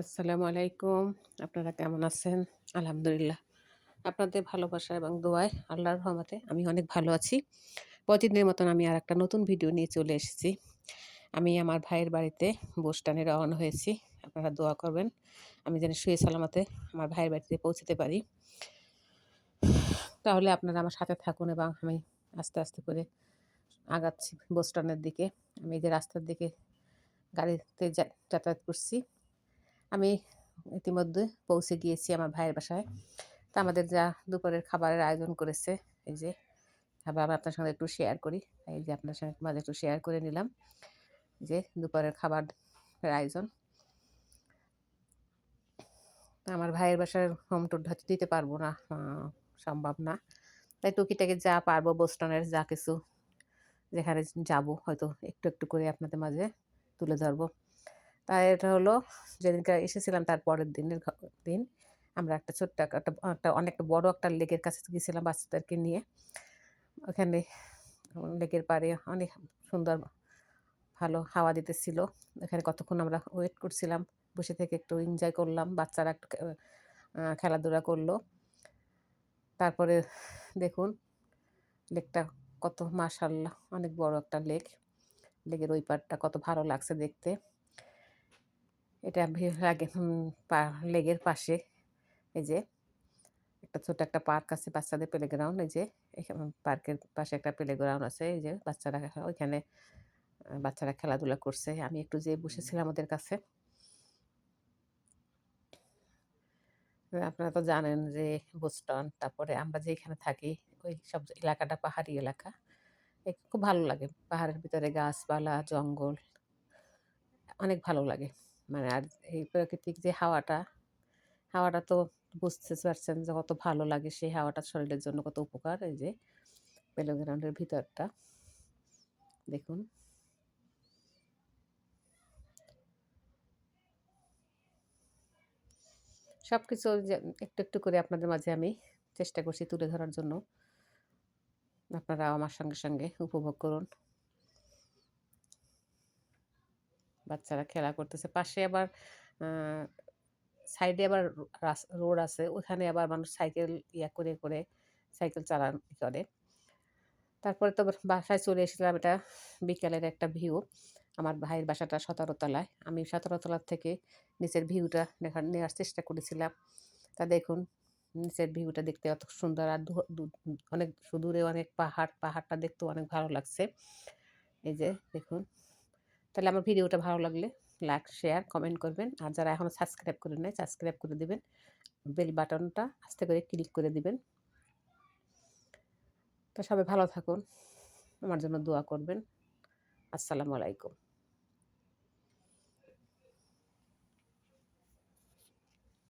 আসসালামু আলাইকুম। আপনারা কেমন আছেন? আলহামদুলিল্লাহ। আপনাদের ভালোবাসা এবং দোয়ায় আল্লাহর রহমতে আমি অনেক ভালো আছি। প্রতিদিনের মতন আমি আর একটা নতুন ভিডিও নিয়ে চলে এসেছি। আমি আমার ভাইয়ের বাড়িতে বোস্টানে রওনা হয়েছি। আপনারা দোয়া করবেন, আমি যেন শুয়ে সালামাতে আমার ভাইয়ের বাড়িতে পৌঁছতে পারি। তাহলে আপনারা আমার সাথে থাকুন এবং আমি আস্তে আস্তে করে আগাচ্ছি বোস্টানের দিকে। আমি যে রাস্তার দিকে গাড়িতে যাতায়াত করছি। আমি ইতিমধ্যে পৌঁছে গিয়েছি আমার ভাইয়ের বাসায়। তা আমাদের যা দুপুরের খাবারের আয়োজন করেছে, এই যে আবার আপনার সঙ্গে একটু শেয়ার করি। এই যে আপনার সঙ্গে মাঝে একটু শেয়ার করে নিলাম, যে দুপুরের খাবারের আয়োজন। আমার ভাইয়ের বাসার হোম টুর হয়তো দিতে পারব না সম্ভব না। তাই টুকিটাকে যা পারব বোস্টনের যা কিছু, যেখানে যাব, হয়তো একটু একটু করে আপনাদের মাঝে তুলে ধরবো। তাই এটা হলো যেদিনকে এসেছিলাম তার পরের দিনের দিন। আমরা একটা ছোট্ট একটা একটা অনেকটা বড় একটা লেকের কাছে গিয়েছিলাম বাচ্চাদেরকে নিয়ে। ওখানে লেকের পাড়ে অনেক সুন্দর ভালো হাওয়া দিতেছিল। এখানে কতক্ষণ আমরা ওয়েট করছিলাম, বসে থেকে একটু এনজয় করলাম, বাচ্চারা একটু খেলাধুলা করল। তারপরে দেখুন, লেকটা কত মাসাল্লাহ অনেক বড় একটা লেক। লেকের ওই পাড়টা কত ভালো লাগছে দেখতে। এটা লাগে লেগের পাশে এই যে একটা ছোট একটা পার্ক আছে বাচ্চাদের প্লেগ্রাউন্ড এই যে পার্কের পাশে একটা প্লেগ্রাউন্ড আছে এই যে বাচ্চারা ওইখানে বাচ্চারা খেলাধুলা করছে। আমি একটু যে বসেছিলাম ওদের কাছে। আপনারা তো জানেন যে বোস্টন তারপরে আমরা যে এখানে থাকি ওই সব এলাকাটা পাহাড়ি এলাকা। খুব ভালো লাগে। পাহাড়ের ভিতরে গাছপালা জঙ্গল অনেক ভালো লাগে। মানে আর এই প্রাকৃতিক যে হাওয়াটা হাওয়াটা তো বুঝতে পারছেন যে কত ভালো লাগে সেই হাওয়াটা শরীরের জন্য কত উপকার, এই যে প্লেগ্রাউন্ডের ভিতরটা। দেখুন। সব কিছু একটু একটু করে আপনাদের মাঝে আমি চেষ্টা করছি তুলে ধরার জন্য। আপনারা আমার সঙ্গে সঙ্গে উপভোগ করুন। বাচ্চারা খেলা করতেছে। পাশে আবার সাইডে আবার রোড আছে। ওখানে আবার মানুষ সাইকেল ইয়া করে করে সাইকেল চালান করে। তারপরে তো বাসায় চলে এসেছিলাম এটা বিকেলের একটা ভিউ। আমার ভাইয়ের বাসাটা সতেরোতলায়। আমি সতেরোতলার থেকে নিচের ভিউটা দেখার নেওয়ার চেষ্টা করেছিলাম। তা দেখুন, নিচের ভিউটা দেখতে অত সুন্দর আর অনেক সুদূরে অনেক পাহাড়, পাহাড়টা দেখতেও অনেক ভালো লাগছে। এই যে দেখুন। তাহলে আমার ভিডিওটা ভালো লাগলে লাইক শেয়ার কমেন্ট করবেন। আর যারা এখনও সাবস্ক্রাইব করে নেয় সাবস্ক্রাইব করে দেবেন। বেল বাটনটা আস্তে করে ক্লিক করে দিবেন। তো সবাই ভালো থাকুন। আমার জন্য দোয়া করবেন। আসসালামু আলাইকুম।